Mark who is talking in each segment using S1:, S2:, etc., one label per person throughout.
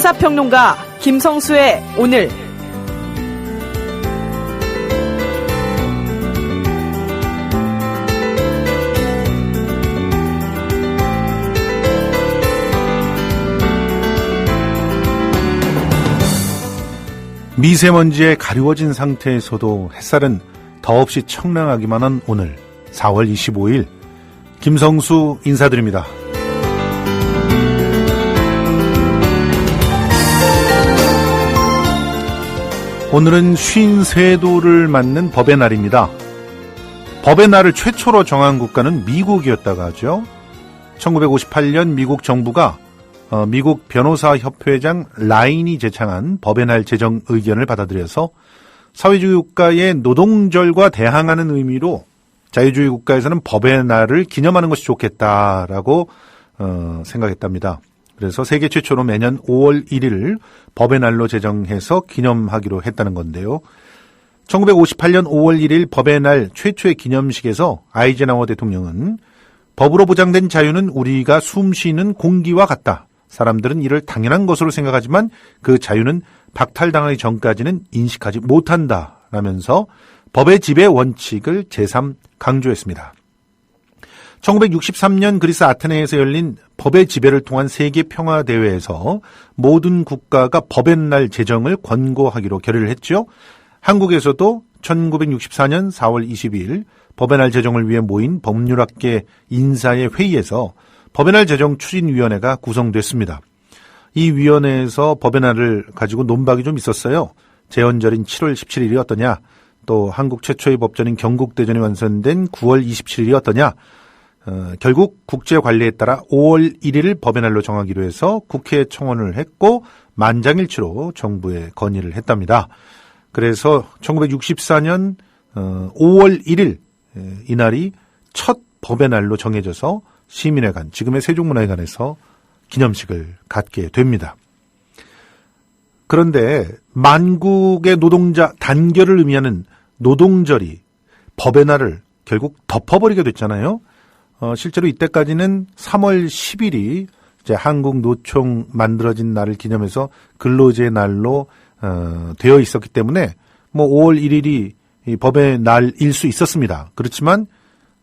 S1: 시사평론가 김성수의 오늘
S2: 미세먼지에 가리워진 상태에서도 햇살은 더없이 청량하기만 한 오늘 4월 25일 김성수 인사드립니다. 오늘은 쉰세도를 맞는 법의 날입니다. 법의 날을 최초로 정한 국가는 미국이었다고 하죠. 1958년 미국 정부가 어, 미국 변호사 협회장 라인이 제창한 법의 날 제정 의견을 받아들여서 사회주의 국가의 노동절과 대항하는 의미로 자유주의 국가에서는 법의 날을 기념하는 것이 좋겠다라고 어, 생각했답니다. 그래서 세계 최초로 매년 5월 1일을 법의 날로 제정해서 기념하기로 했다는 건데요. 1958년 5월 1일 법의 날 최초의 기념식에서 아이젠하워 대통령은 법으로 보장된 자유는 우리가 숨 쉬는 공기와 같다. 사람들은 이를 당연한 것으로 생각하지만 그 자유는 박탈당하기 전까지는 인식하지 못한다. 라면서 법의 지배 원칙을 제3 강조했습니다. 1963년 그리스 아테네에서 열린 법의 지배를 통한 세계 평화 대회에서 모든 국가가 법의 날 제정을 권고하기로 결의를 했죠. 한국에서도 1964년 4월 22일 법의 날 제정을 위해 모인 법률학계 인사의 회의에서 법의 날 제정 추진위원회가 구성됐습니다. 이 위원회에서 법의 날을 가지고 논박이 좀 있었어요. 재헌절인 7월 17일이 어떠냐, 또 한국 최초의 법전인 경국대전이 완성된 9월 27일이 어떠냐, 어, 결국 국제 관리에 따라 5월 1일 법의 날로 정하기로 해서 국회에 청원을 했고 만장일치로 정부에 건의를 했답니다. 그래서 1964년 어, 5월 1일 이날이 첫 법의 날로 정해져서 시민회관, 지금의 세종문화회관에서 기념식을 갖게 됩니다. 그런데 만국의 노동자 단결을 의미하는 노동절이 법의 날을 결국 덮어버리게 됐잖아요. 어, 실제로 이때까지는 3월 10일이 이제 한국 노총 만들어진 날을 기념해서 근로제 날로 어, 되어 있었기 때문에 뭐 5월 1일이 이 법의 날일 수 있었습니다. 그렇지만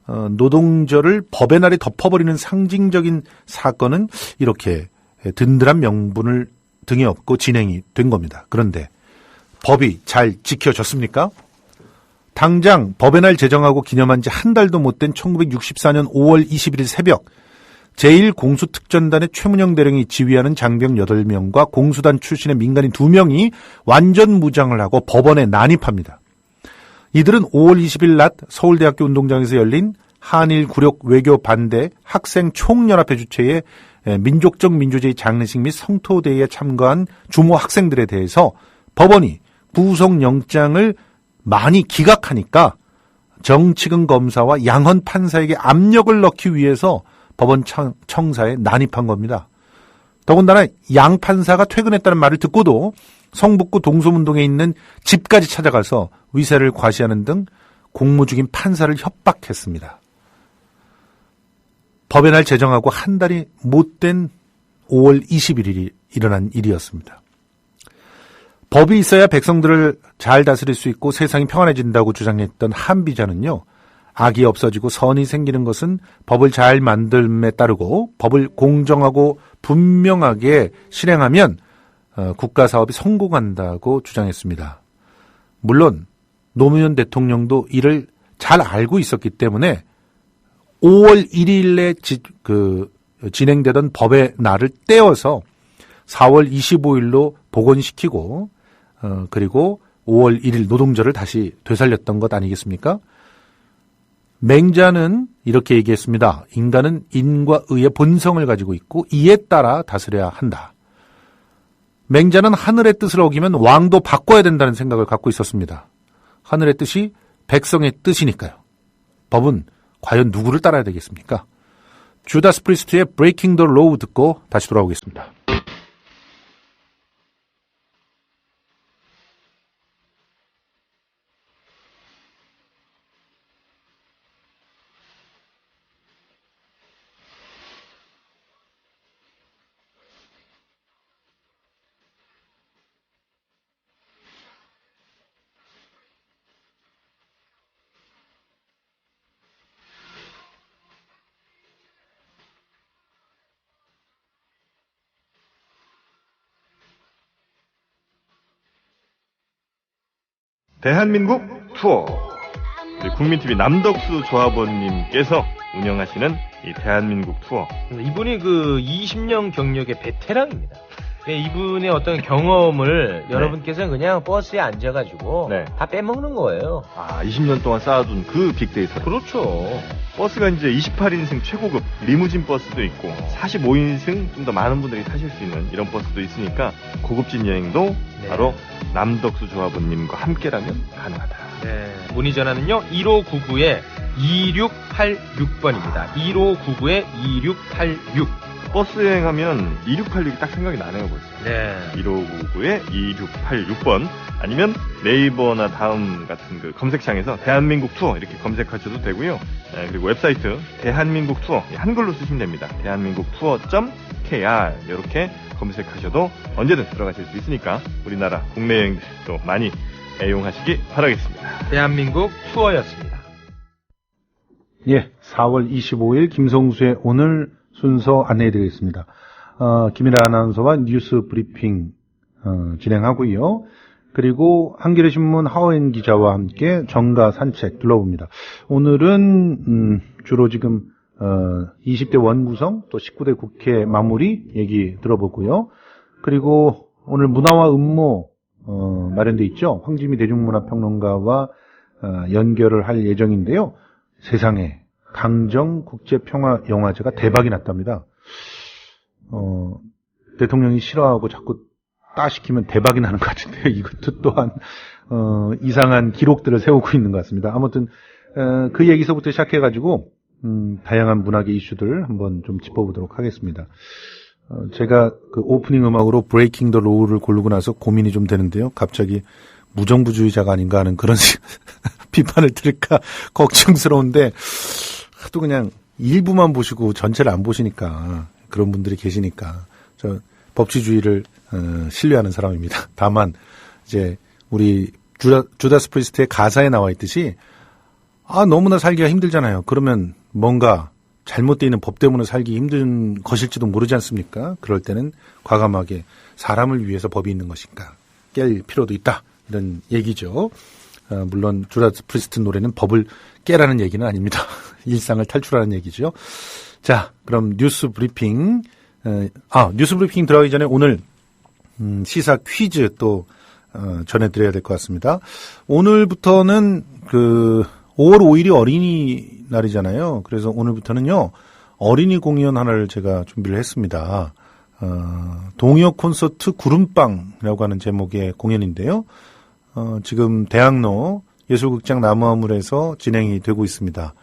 S2: 어, 노동절을 법의 날에 덮어버리는 상징적인 사건은 이렇게 든든한 명분을 등에 업고 진행이 된 겁니다. 그런데 법이 잘 지켜졌습니까? 당장 법의 날 제정하고 기념한 지 한 달도 못 된 1964년 5월 21일 새벽 제1공수특전단의 최문영 대령이 지휘하는 장병 8명과 공수단 출신의 민간인 2명이 완전 무장을 하고 법원에 난입합니다. 이들은 5월 20일 낮 서울대학교 운동장에서 열린 한일 굴욕 외교 반대 학생 총연합회 주최의 민족적 민주주의 장례식 및 성토대회에 참가한 주모 학생들에 대해서 법원이 구속영장을 많이 기각하니까 정치근 검사와 양헌 판사에게 압력을 넣기 위해서 법원 청사에 난입한 겁니다. 더군다나 양 판사가 퇴근했다는 말을 듣고도 성북구 동소문동에 있는 집까지 찾아가서 위세를 과시하는 등 공무 중인 판사를 협박했습니다. 법의 날 제정하고 한 달이 못된 5월 21일이 일어난 일이었습니다. 법이 있어야 백성들을 잘 다스릴 수 있고 세상이 평안해진다고 주장했던 한비자는요, 악이 없어지고 선이 생기는 것은 법을 잘 만듦에 따르고 법을 공정하고 분명하게 실행하면 어, 국가 사업이 성공한다고 주장했습니다. 물론 노무현 대통령도 이를 잘 알고 있었기 때문에 5월 1일에 지, 그 진행되던 법의 날을 떼어서 4월 25일로 복원시키고 어, 그리고 5월 1일 노동절을 다시 되살렸던 것 아니겠습니까? 맹자는 이렇게 얘기했습니다. 인간은 인과 의의 본성을 가지고 있고 이에 따라 다스려야 한다. 맹자는 하늘의 뜻을 어기면 왕도 바꿔야 된다는 생각을 갖고 있었습니다. 하늘의 뜻이 백성의 뜻이니까요. 법은 과연 누구를 따라야 되겠습니까? 주다스 프리스트의 Breaking the Law 듣고 다시 돌아오겠습니다.
S3: 대한민국 투어 우리 국민TV 남덕수 조합원님께서 운영하시는 이 대한민국 투어
S4: 이분이 그 20년 경력의 베테랑입니다. 네, 이분의 어떤 경험을 여러분께서는 그냥 버스에 앉아가지고
S3: 네.
S4: 다 빼먹는 거예요.
S3: 아 20년 동안 쌓아둔 그 빅데이터
S4: 그렇죠.
S3: 버스가 이제 28인승 최고급 리무진 버스도 있고 45인승 좀 더 많은 분들이 타실 수 있는 이런 버스도 있으니까 고급진 여행도
S4: 네.
S3: 바로 남덕수 조합원님과 함께라면 가능하다.
S4: 네. 문의 전화는요, 1599에 2686번입니다. 1599에 2686.
S3: 버스 여행하면 2686이 딱 생각이 나네요 벌써.
S4: 네.
S3: 1599에 2686번 아니면 네이버나 다음 같은 그 검색창에서 대한민국 투어 이렇게 검색하셔도 되고요. 예, 그리고 웹사이트 대한민국 투어 예, 한글로 쓰시면 됩니다. 대한민국 투어.kr 이렇게 검색하셔도 언제든 들어가실 수 있으니까 우리나라 국내 여행도 많이 애용하시기 바라겠습니다.
S4: 대한민국 투어였습니다.
S2: 예, 4월 25일 김성수의 오늘 순서 안내해드리겠습니다. 어, 김일아 아나운서와 뉴스 브리핑 어, 진행하고요. 그리고 한겨레 신문 하원 기자와 함께 정가 산책 둘러봅니다. 오늘은 음, 주로 지금 어, 20대 원구성 또 19대 국회 마무리 얘기 들어보고요. 그리고 오늘 문화와 음모 어, 마련돼 있죠. 황지미 대중문화평론가와 어, 연결을 할 예정인데요. 세상에 강정 국제평화영화제가 대박이 났답니다. 어, 대통령이 싫어하고 자꾸 따시키면 대박이 나는 것 같은데요. 이것도 또한 어, 이상한 기록들을 세우고 있는 것 같습니다. 아무튼 어, 그 얘기서부터 시작해가지고 음, 다양한 문학의 이슈들 한번 좀 짚어보도록 하겠습니다. 어, 제가 그 오프닝 음악으로 브레이킹 더 로우를 고르고 나서 고민이 좀 되는데요. 갑자기 무정부주의자가 아닌가 하는 그런 비판을 들을까 걱정스러운데 하도 그냥 일부만 보시고 전체를 안 보시니까 그런 분들이 계시니까 저 법치주의를 어, 신뢰하는 사람입니다. 다만 이제 우리 주다, 주다스 프리스트의 가사에 나와 있듯이 아 너무나 살기가 힘들잖아요. 그러면 뭔가 잘못되어 있는 법 때문에 살기 힘든 것일지도 모르지 않습니까? 그럴 때는 과감하게 사람을 위해서 법이 있는 것인가 깰 필요도 있다 이런 얘기죠. 어, 물론 주다스 프리스트 노래는 법을 깨라는 얘기는 아닙니다. 일상을 탈출하는 얘기죠. 자, 그럼 뉴스 브리핑. 어, 아, 뉴스 브리핑 들어가기 전에 오늘 음, 시사 퀴즈 또 어, 전해드려야 될 것 같습니다. 오늘부터는 그 5월 5일이 어린이날이잖아요. 그래서 오늘부터는요 어린이 공연 하나를 제가 준비를 했습니다. 어, 동요 콘서트 구름빵이라고 하는 제목의 공연인데요. 어, 지금 대학로 예술극장 나무아물에서 진행이 되고 있습니다.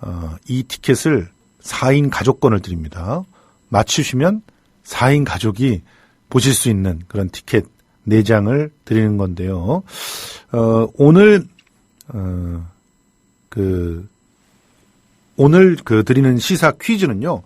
S2: 어, 이 티켓을 4인 가족권을 드립니다. 맞추시면 4인 가족이 보실 수 있는 그런 티켓 4장을 드리는 건데요. 어, 오늘, 어, 그, 오늘 그 드리는 시사 퀴즈는요,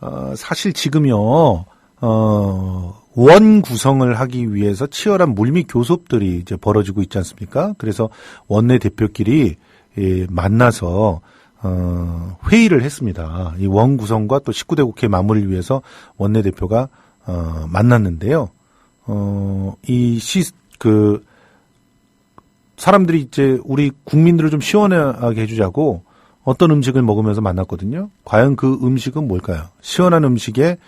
S2: 어, 사실 지금요, 어, 원 구성을 하기 위해서 치열한 물밑 교섭들이 이제 벌어지고 있지 않습니까? 그래서 원내 대표끼리 예, 만나서 어, 회의를 했습니다. 이 원 구성과 또 19대 국회 마무리를 위해서 원내 대표가 어, 만났는데요. 어, 이 시, 그, 사람들이 이제 우리 국민들을 좀 시원하게 해주자고 어떤 음식을 먹으면서 만났거든요. 과연 그 음식은 뭘까요? 시원한 음식의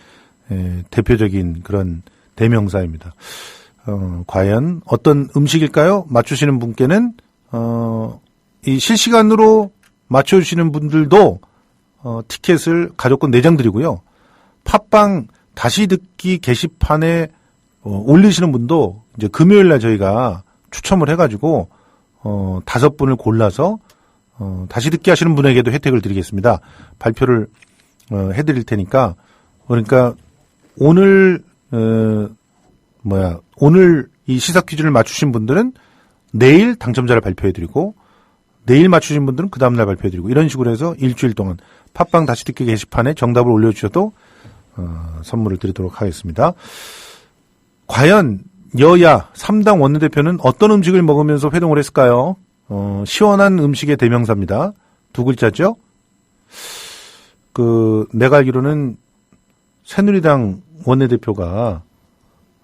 S2: 에, 대표적인 그런 대명사입니다. 어, 과연 어떤 음식일까요? 맞추시는 분께는 어, 이 실시간으로 맞춰주시는 분들도 어, 티켓을 가족권 4장 드리고요. 팟빵 다시 듣기 게시판에 어, 올리시는 분도 이제 금요일 날 저희가 추첨을 해가지고 어, 다섯 분을 골라서 어, 다시 듣기 하시는 분에게도 혜택을 드리겠습니다. 발표를 어, 해드릴 테니까 그러니까 오늘 어, 뭐야 오늘 이 시사 퀴즈를 맞추신 분들은 내일 당첨자를 발표해드리고 내일 맞추신 분들은 그 다음날 발표해드리고 이런 식으로 해서 일주일 동안 팟빵 다시 듣기 게시판에 정답을 올려주셔도 어, 선물을 드리도록 하겠습니다. 과연 여야 3당 원내대표는 어떤 음식을 먹으면서 회동을 했을까요? 어, 시원한 음식의 대명사입니다. 두 글자죠? 그, 내가 알기로는 새누리당 원내대표가,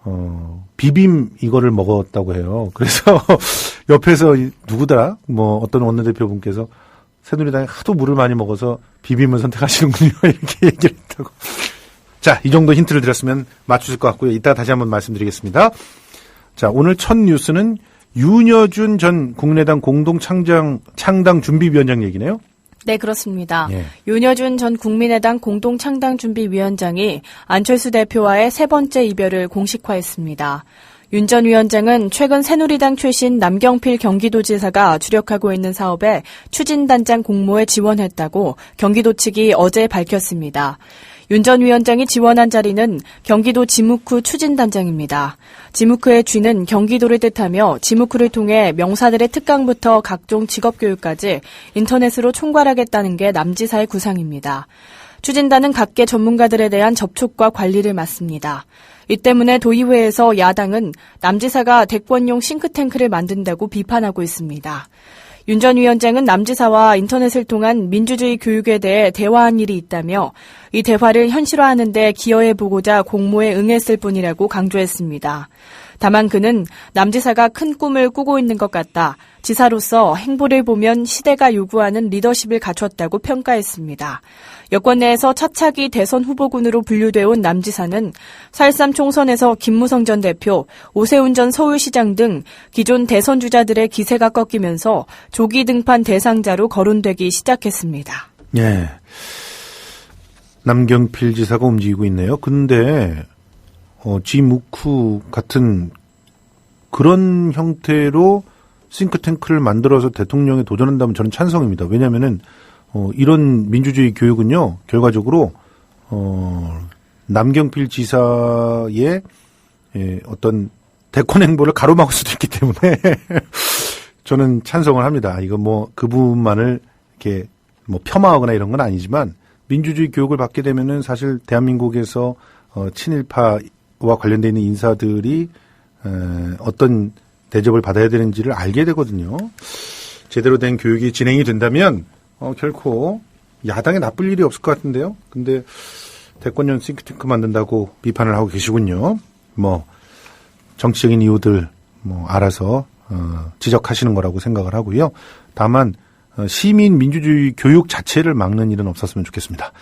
S2: 어, 비빔 이거를 먹었다고 해요. 그래서 옆에서 이- 누구더라? 뭐 어떤 원내대표분께서 새누리당이 하도 물을 많이 먹어서 비빔을 선택하시는군요. 이렇게 얘기를 했다고. 자, 이 정도 힌트를 드렸으면 맞추실 것 같고요. 이따 다시 한번 말씀드리겠습니다. 자, 오늘 첫 뉴스는 윤여준 전 국내당 공동 창당 창당 준비위원장 얘기네요.
S1: 네, 그렇습니다.
S2: 예.
S1: 윤여준 전 국민의당 공동창당준비위원장이 안철수 대표와의 세 번째 이별을 공식화했습니다. 윤 전 위원장은 최근 새누리당 출신 남경필 경기도지사가 주력하고 있는 사업에 추진단장 공모에 지원했다고 경기도 측이 어제 밝혔습니다. 윤 전 위원장이 지원한 자리는 경기도 지무크 추진단장입니다. 지무크의 쥐는 경기도를 뜻하며 지무크를 통해 명사들의 특강부터 각종 직업교육까지 인터넷으로 총괄하겠다는 게 남지사의 구상입니다. 추진단은 각계 전문가들에 대한 접촉과 관리를 맡습니다. 이 때문에 도의회에서 야당은 남지사가 대권용 싱크탱크를 만든다고 비판하고 있습니다. 윤 전 위원장은 남지사와 인터넷을 통한 민주주의 교육에 대해 대화한 일이 있다며 이 대화를 현실화하는 데 기여해보고자 공모에 응했을 뿐이라고 강조했습니다. 다만 그는 남지사가 큰 꿈을 꾸고 있는 것 같다. 지사로서 행보를 보면 시대가 요구하는 리더십을 갖췄다고 평가했습니다. 여권 내에서 차차기 대선 후보군으로 분류돼 온 남 지사는 4.13 총선에서 김무성 전 대표, 오세훈 전 서울시장 등 기존 대선 주자들의 기세가 꺾이면서 조기 등판 대상자로 거론되기 시작했습니다.
S2: 예. 남경필 지사가 움직이고 있네요. 근데 어, 지무쿠 같은 그런 형태로 싱크탱크를 만들어서 대통령에 도전한다면 저는 찬성입니다. 왜냐하면은 어, 이런 민주주의 교육은요 결과적으로 어, 남경필 지사의 예, 어떤 대권 행보를 가로막을 수도 있기 때문에 저는 찬성을 합니다. 이거 뭐 그분만을 이렇게 뭐 폄하하거나 이런 건 아니지만 민주주의 교육을 받게 되면은 사실 대한민국에서 어, 친일파와 관련돼 있는 인사들이 에, 어떤 대접을 받아야 되는지를 알게 되거든요. 제대로 된 교육이 진행이 된다면 어, 결코 야당에 나쁠 일이 없을 것 같은데요. 근데 대권연 싱크탱크 만든다고 비판을 하고 계시군요. 뭐 정치적인 이유들 뭐 알아서 어, 지적하시는 거라고 생각을 하고요. 다만 어, 시민 민주주의 교육 자체를 막는 일은 없었으면 좋겠습니다.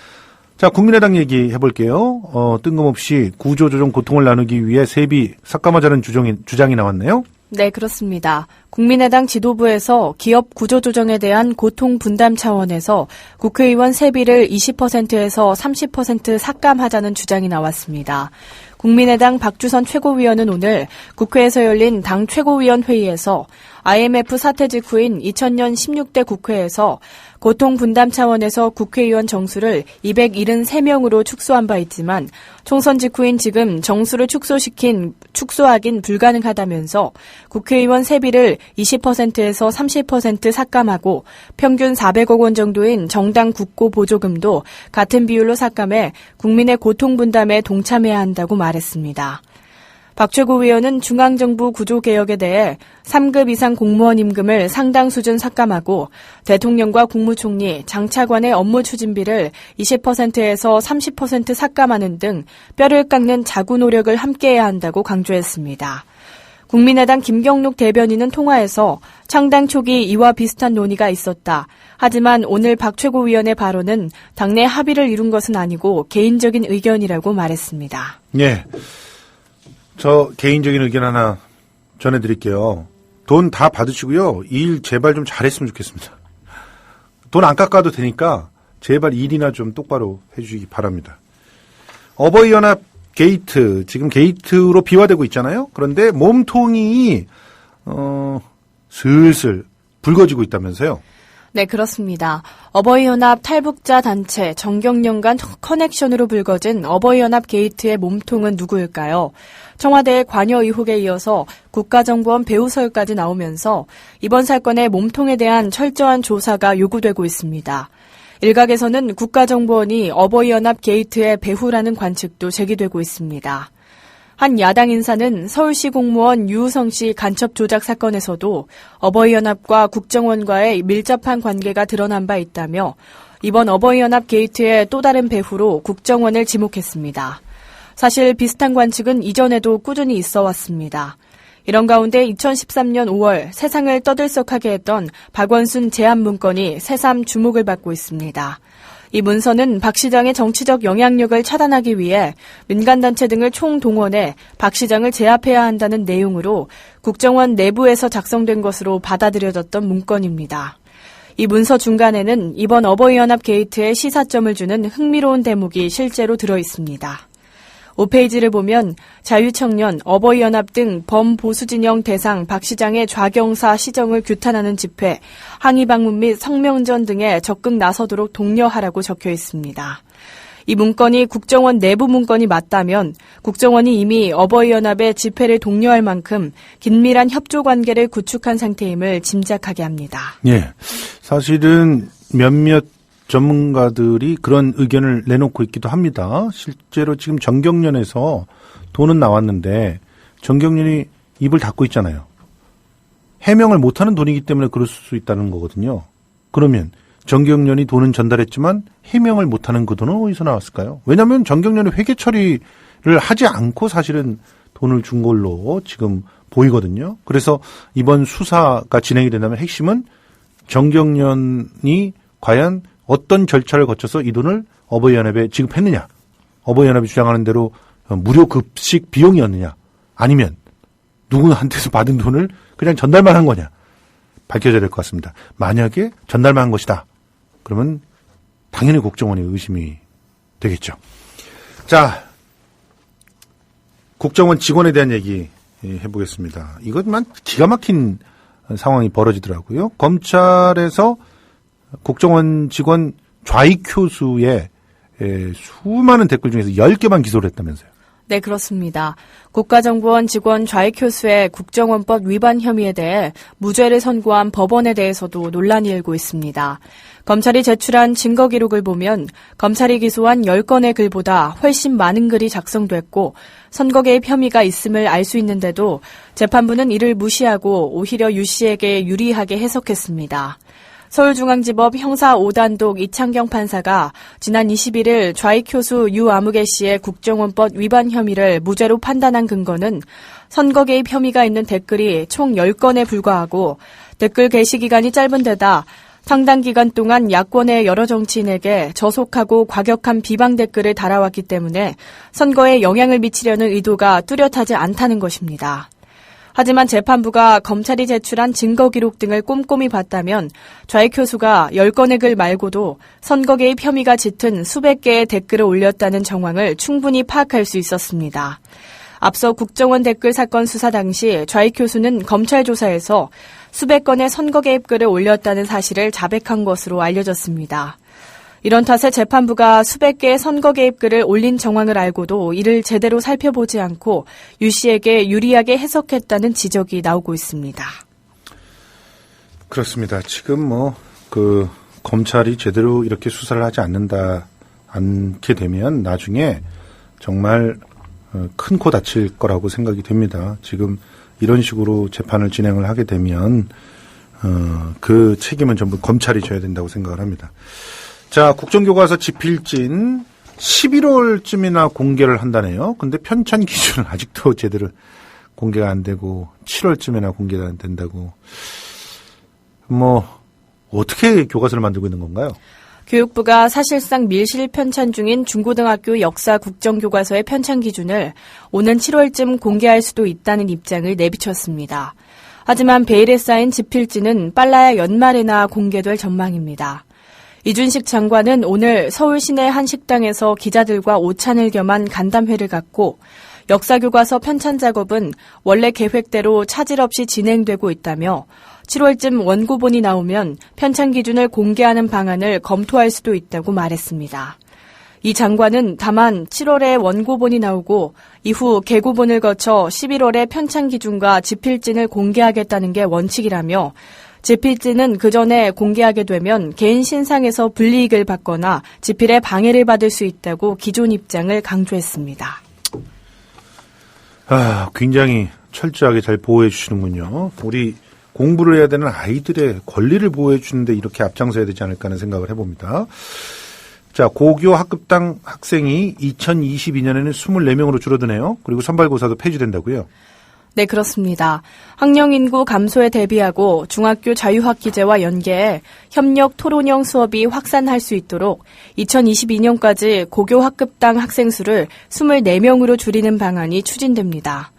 S2: 자, 국민의당 얘기 해볼게요. 어, 뜬금없이 구조조정 고통을 나누기 위해 세비 삭감하자는 주장이, 주장이 나왔네요.
S1: 네, 그렇습니다. 국민의당 지도부에서 기업 구조조정에 대한 고통 분담 차원에서 국회의원 세비를 20%에서 30% 삭감하자는 주장이 나왔습니다. 국민의당 박주선 최고위원은 오늘 국회에서 열린 당 최고위원 회의에서 IMF 사태 직후인 2000년 16대 국회에서 고통 분담 차원에서 국회의원 정수를 273명으로 축소한 바 있지만 총선 직후인 지금 정수를 축소시킨 축소하긴 불가능하다면서 국회의원 세비를 20%에서 30% 삭감하고 평균 400억 원 정도인 정당 국고 보조금도 같은 비율로 삭감해 국민의 고통 분담에 동참해야 한다고 말했습니다. 박 최고 위원은 중앙정부 구조개혁에 대해 3급 이상 공무원 임금을 상당 수준 삭감하고 대통령과 국무총리, 장차관의 업무 추진비를 20%에서 30% 삭감하는 등 뼈를 깎는 자구 노력을 함께해야 한다고 강조했습니다. 국민의당 김경록 대변인은 통화에서 창당 초기 이와 비슷한 논의가 있었다. 하지만 오늘 박 최고위원의 발언은 당내 합의를 이룬 것은 아니고 개인적인 의견이라고 말했습니다.
S2: 예. 저 개인적인 의견 하나 전해드릴게요. 돈 다 받으시고요. 일 제발 좀 잘했으면 좋겠습니다. 돈 안 깎아도 되니까 제발 일이나 좀 똑바로 해주시기 바랍니다. 어버이연합 게이트 지금 게이트로 비화되고 있잖아요. 그런데 몸통이 어 슬슬 붉어지고 있다면서요.
S1: 네, 그렇습니다. 어버이연합 탈북자 단체 정경련간 커넥션으로 불거진 어버이연합 게이트의 몸통은 누구일까요? 청와대의 관여 의혹에 이어서 국가정보원 배우설까지 나오면서 이번 사건의 몸통에 대한 철저한 조사가 요구되고 있습니다. 일각에서는 국가정보원이 어버이연합 게이트의 배후라는 관측도 제기되고 있습니다. 한 야당 인사는 서울시 공무원 유우성 씨 간첩 조작 사건에서도 어버이연합과 국정원과의 밀접한 관계가 드러난 바 있다며 이번 어버이연합 게이트의 또 다른 배후로 국정원을 지목했습니다. 사실 비슷한 관측은 이전에도 꾸준히 있어 왔습니다. 이런 가운데 2013년 5월 세상을 떠들썩하게 했던 박원순 제안 문건이 새삼 주목을 받고 있습니다. 이 문서는 박 시장의 정치적 영향력을 차단하기 위해 민간단체 등을 총동원해 박 시장을 제압해야 한다는 내용으로 국정원 내부에서 작성된 것으로 받아들여졌던 문건입니다. 이 문서 중간에는 이번 어버이연합 게이트에 시사점을 주는 흥미로운 대목이 실제로 들어 있습니다. 5페이지를 보면 자유청년, 어버이연합 등 범보수진영 대상 박 시장의 좌경사 시정을 규탄하는 집회, 항의 방문 및 성명전 등에 적극 나서도록 독려하라고 적혀 있습니다. 이 문건이 국정원 내부 문건이 맞다면 국정원이 이미 어버이연합의 집회를 독려할 만큼 긴밀한 협조 관계를 구축한 상태임을 짐작하게 합니다.
S2: 예. 사실은 몇몇 전문가들이 그런 의견을 내놓고 있기도 합니다. 실제로 지금 정경련에서 돈은 나왔는데 정경련이 입을 닫고 있잖아요. 해명을 못하는 돈이기 때문에 그럴 수 있다는 거거든요. 그러면 정경련이 돈은 전달했지만 해명을 못하는 그 돈은 어디서 나왔을까요? 왜냐하면 정경련이 회계 처리를 하지 않고 사실은 돈을 준 걸로 지금 보이거든요. 그래서 이번 수사가 진행이 된다면 핵심은 정경련이 과연 어떤 절차를 거쳐서 이 돈을 어버이연합에 지급했느냐, 어버이연합이 주장하는 대로 무료 급식 비용이었느냐, 아니면 누구한테서 받은 돈을 그냥 전달만 한 거냐, 밝혀져야 될 것 같습니다. 만약에 전달만 한 것이다. 그러면 당연히 국정원의 의심이 되겠죠. 자, 국정원 직원에 대한 얘기 해보겠습니다. 이것만 기가 막힌 상황이 벌어지더라고요. 검찰에서 국정원 직원 좌익 교수의 에, 수많은 댓글 중에서 10개만 기소를 했다면서요.
S1: 네, 그렇습니다. 국가정보원 직원 좌익 교수의 국정원법 위반 혐의에 대해 무죄를 선고한 법원에 대해서도 논란이 일고 있습니다. 검찰이 제출한 증거 기록을 보면 검찰이 기소한 10건의 글보다 훨씬 많은 글이 작성됐고 선거 개입 혐의가 있음을 알 수 있는데도 재판부는 이를 무시하고 오히려 유 씨에게 유리하게 해석했습니다. 서울중앙지법 형사 5단독 이창경 판사가 지난 21일 좌익 교수 유아무개 씨의 국정원법 위반 혐의를 무죄로 판단한 근거는 선거 개입 혐의가 있는 댓글이 총 10건에 불과하고 댓글 게시 기간이 짧은 데다 상당 기간 동안 야권의 여러 정치인에게 저속하고 과격한 비방 댓글을 달아왔기 때문에 선거에 영향을 미치려는 의도가 뚜렷하지 않다는 것입니다. 하지만 재판부가 검찰이 제출한 증거 기록 등을 꼼꼼히 봤다면 좌익 교수가 10건의 글 말고도 선거 개입 혐의가 짙은 수백 개의 댓글을 올렸다는 정황을 충분히 파악할 수 있었습니다. 앞서 국정원 댓글 사건 수사 당시 좌익 교수는 검찰 조사에서 수백 건의 선거 개입 글을 올렸다는 사실을 자백한 것으로 알려졌습니다. 이런 탓에 재판부가 수백 개의 선거 개입 글을 올린 정황을 알고도 이를 제대로 살펴보지 않고 유 씨에게 유리하게 해석했다는 지적이 나오고 있습니다.
S2: 그렇습니다. 지금 뭐, 그, 검찰이 제대로 이렇게 수사를 하지 않는다, 않게 되면 나중에 정말 어, 큰코 다칠 거라고 생각이 됩니다. 지금 이런 식으로 재판을 진행을 하게 되면, 어, 그 책임은 전부 검찰이 져야 된다고 생각을 합니다. 자, 국정교과서 지필진 11월쯤이나 공개를 한다네요. 근데 편찬 기준은 아직도 제대로 공개가 안 되고 7월쯤이나 공개가 안 된다고. 뭐 어떻게 교과서를 만들고 있는 건가요?
S1: 교육부가 사실상 밀실 편찬 중인 중고등학교 역사 국정교과서의 편찬 기준을 오는 7월쯤 공개할 수도 있다는 입장을 내비쳤습니다. 하지만 베일에 쌓인 지필지는 빨라야 연말에나 공개될 전망입니다. 이준식 장관은 오늘 서울 시내 한 식당에서 기자들과 오찬을 겸한 간담회를 갖고 역사교과서 편찬 작업은 원래 계획대로 차질 없이 진행되고 있다며 7월쯤 원고본이 나오면 편찬 기준을 공개하는 방안을 검토할 수도 있다고 말했습니다. 이 장관은 다만 7월에 원고본이 나오고 이후 개고본을 거쳐 11월에 편찬 기준과 지필진을 공개하겠다는 게 원칙이라며 지필지는 그 전에 공개하게 되면 개인 신상에서 불이익을 받거나 지필에 방해를 받을 수 있다고 기존 입장을 강조했습니다.
S2: 아, 굉장히 철저하게 잘 보호해 주시는군요. 우리 공부를 해야 되는 아이들의 권리를 보호해 주는데 이렇게 앞장서야 되지 않을까 하는 생각을 해봅니다. 자, 고교 학급당 학생이 2022년에는 24명으로 줄어드네요. 그리고 선발고사도 폐지된다고요.
S1: 네, 그렇습니다. 학령 인구 감소에 대비하고 중학교 자유학 기제와 연계해 협력 토론형 수업이 확산할 수 있도록 2022년까지 고교 학급당 학생 수를 24명으로 줄이는 방안이 추진됩니다.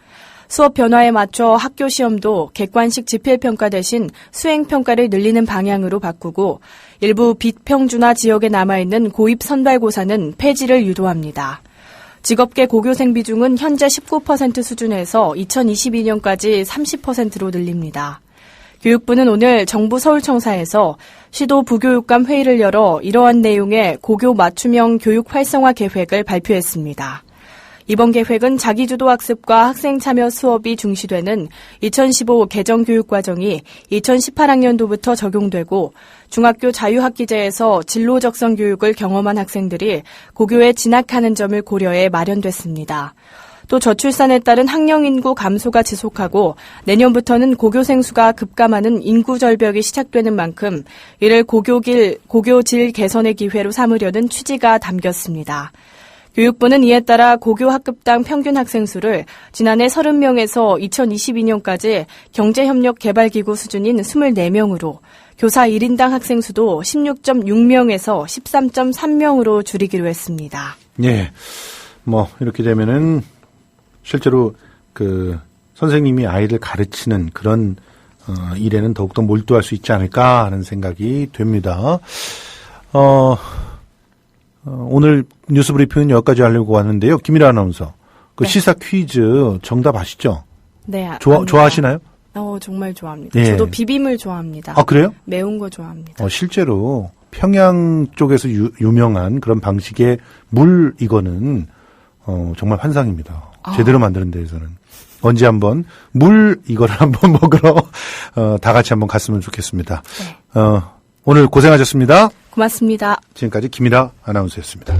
S1: 수업 변화에 맞춰 학교 시험도 객관식 지필평가 대신 수행평가를 늘리는 방향으로 바꾸고 일부 비평준화 지역에 남아있는 고입 선발고사는 폐지를 유도합니다. 직업계 고교생 비중은 현재 19% 수준에서 2022년까지 30%로 늘립니다. 교육부는 오늘 정부 서울청사에서 시도 부교육감 회의를 열어 이러한 내용의 고교 맞춤형 교육 활성화 계획을 발표했습니다. 이번 계획은 자기주도 학습과 학생 참여 수업이 중시되는 2015 개정 교육 과정이 2018학년도부터 적용되고 중학교 자유학기제에서 진로 적성 교육을 경험한 학생들이 고교에 진학하는 점을 고려해 마련됐습니다. 또 저출산에 따른 학령 인구 감소가 지속하고 내년부터는 고교생 수가 급감하는 인구 절벽이 시작되는 만큼 이를 고교길 고교질 개선의 기회로 삼으려는 취지가 담겼습니다. 교육부는 이에 따라 고교 학급당 평균 학생 수를 지난해 30명에서 2022년까지 경제협력개발기구 수준인 24명으로 교사 1인당 학생 수도 16.6명에서 13.3명으로 줄이기로 했습니다.
S2: 예. 뭐, 이렇게 되면은, 실제로, 그, 선생님이 아이를 가르치는 그런, 어, 일에는 더욱더 몰두할 수 있지 않을까 하는 생각이 됩니다. 어, 어, 오늘 뉴스 브리핑은 여기까지 하려고 하는데요. 김일아 아나운서. 그
S1: 네.
S2: 시사 퀴즈 정답 아시죠?
S1: 네. 아-
S2: 좋아,
S1: 압니다.
S2: 좋아하시나요?
S1: 어, 정말 좋아합니다.
S2: 예.
S1: 저도 비빔을 좋아합니다.
S2: 아, 그래요?
S1: 매운 거 좋아합니다.
S2: 어, 실제로 평양 쪽에서 유, 유명한 그런 방식의 물 이거는 어, 정말 환상입니다.
S1: 아.
S2: 제대로 만드는 데에서는 언제 한번 물 이거를 한번 먹으러 어, 다 같이 한번 갔으면 좋겠습니다.
S1: 네.
S2: 어, 오늘 고생하셨습니다.
S1: 고맙습니다.
S2: 지금까지 김이라 아나운서였습니다.